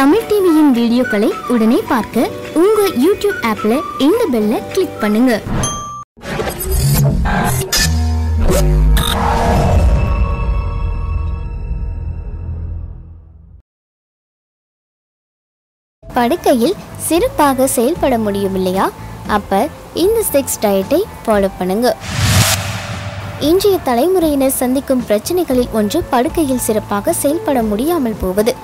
தமிழ் டிவியின் வீடியோக்களை உடனே பார்க்க உங்க யூடியூப் ஆப்ல இந்த பெல்ல கிளிக் பண்ணுங்க. படுக்கையில் சிறப்பாக செயல்பட முடியும் இல்லையா அப்ப இந்த செக்ஸ் டயட்டை ஃபாலோ பண்ணுங்க. இன்றைய தலைமுறையினர் சந்திக்கும் பிரச்சனைகளில் ஒன்று படுக்கையில் சிறப்பாக செயல்பட முடியாமல் போவது.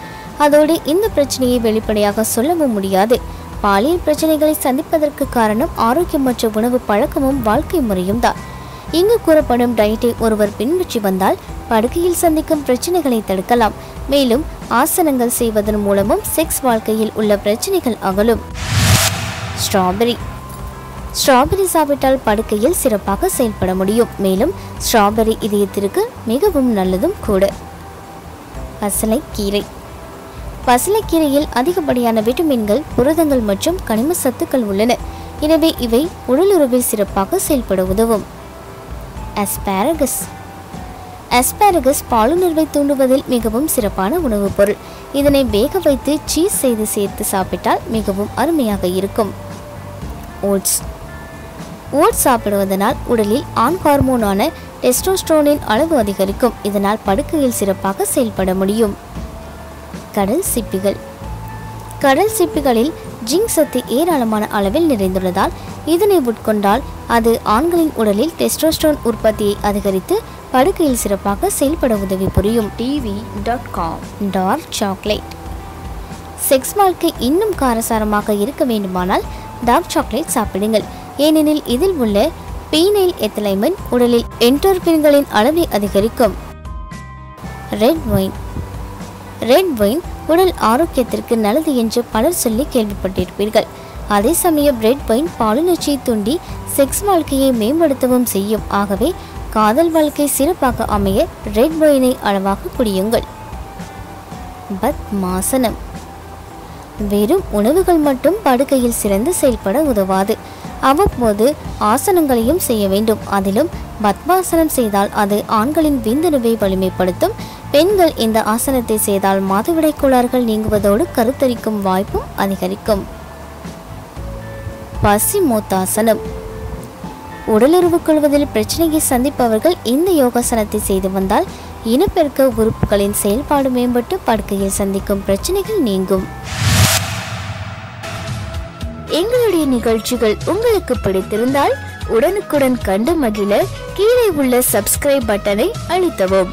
அதோடு இந்த பிரச்சனையை வெளிப்படையாக சொல்லவும் முடியாது. பாலியல் பிரச்சனைகளை சந்திப்பதற்கு காரணம் ஆரோக்கியமற்ற உணவு பழக்கமும் வாழ்க்கை முறையும் தான். இங்கு கூறப்படும் டயட்டை ஒருவர் பின்பற்றி வந்தால் படுக்கையில் சந்திக்கும் பிரச்சனைகளை தடுக்கலாம். மேலும் ஆசனங்கள் செய்வதன் மூலமும் செக்ஸ் வாழ்க்கையில் உள்ள பிரச்சனைகள் அகலும். ஸ்ட்ராபெரி ஸ்ட்ராபெரி சாப்பிட்டால் படுக்கையில் சிறப்பாக செயல்பட முடியும். மேலும் ஸ்ட்ராபெரி இதயத்திற்கு மிகவும் நல்லதும் கூட. பசலை கீரை பசலைக்கீரையில் அதிகப்படியான விட்டமின்கள் புரதங்கள் மற்றும் கனிம சத்துக்கள் உள்ளன. எனவே இவை உடலுறவில் சிறப்பாக செயல்பட உதவும். அஸ்பாரகஸ். அஸ்பாரகஸ் பாலுணர்வை தூண்டுவதில் மிகவும் சிறப்பான உணவுப் பொருள். இதனை வேக வைத்து சீஸ் செய்து சேர்த்து சாப்பிட்டால் மிகவும் அருமையாக இருக்கும். ஓட்ஸ். ஓட்ஸ் சாப்பிடுவதனால் உடலில் ஆண் ஹார்மோனான டெஸ்டோஸ்ட்ரோனின் அளவு அதிகரிக்கும். இதனால் படுக்கையில் சிறப்பாக செயல்பட முடியும். கடல் சிப்பிகள். கடல் சிப்பிகளில் ஜிங்க் சத்து ஏராளமான அளவில் நிறைந்துள்ளதால் இதனை உட்கொண்டால் அது ஆண்களின் உடலில் டெஸ்டோஸ்ட்ரோன் உற்பத்தியை அதிகரித்து படுக்கையில் சிறப்பாக செயல்பட உதவி புரியும். TV dot com dark chocolate sex வாழ்க்கை இன்னும் காரசாரமாக இருக்க வேண்டுமானால் டார்க் சாக்லேட் சாப்பிடுங்கள். ஏனெனில் இதில் உள்ள பீனைல் எத்தலைமன் உடலில் என்டோர்பின்களின் அளவை அதிகரிக்கும். ரெட் ஒயின் ரெட் வைன் உடல் ஆரோக்கியத்திற்கு நல்லது என்று பலர் சொல்லி கேள்விப்பட்டிருப்பீர்கள். அதே சமயம் ரெட் வைன் பாலுணர்ச்சியை தூண்டி செக்ஸ் வாழ்க்கையை மேம்படுத்தவும் செய்யும். ஆகவே காதல் வாழ்க்கை சிறப்பாக அமைய ரெட் வைனை அளவாக குடியுங்கள். பத்மாசனம் வெறும் உணவுகள் மட்டும் படுக்கையில் சிறந்து செயல்பட உதவாது. அவ்வப்போது ஆசனங்களையும் செய்ய வேண்டும். அதிலும் பத்மாசனம் செய்தால் அது ஆண்களின் விந்தணுவை வலிமைப்படுத்தும். பெண்கள் இந்த ஆசனத்தை செய்தால் மாதவிடை கோளாறுகள் நீங்குவதோடு கருத்தரிக்கும் வாய்ப்பும் அதிகரிக்கும். பசிமோத்தாசனம் உடலுறவு கொள்வதில் பிரச்சனையை சந்திப்பவர்கள் இந்த யோகாசனத்தை செய்து வந்தால் இனப்பெருக்க உறுப்புகளின் செயல்பாடு மேம்பட்டு படுக்கையில் சந்திக்கும் பிரச்சனைகள் நீங்கும். எங்களுடைய நிகழ்ச்சிகள் உங்களுக்கு பிடித்திருந்தால் உடனுக்குடன் கண்டு மகிழ கீழே உள்ள சப்ஸ்கிரைப் பட்டனை அழுத்தவும்.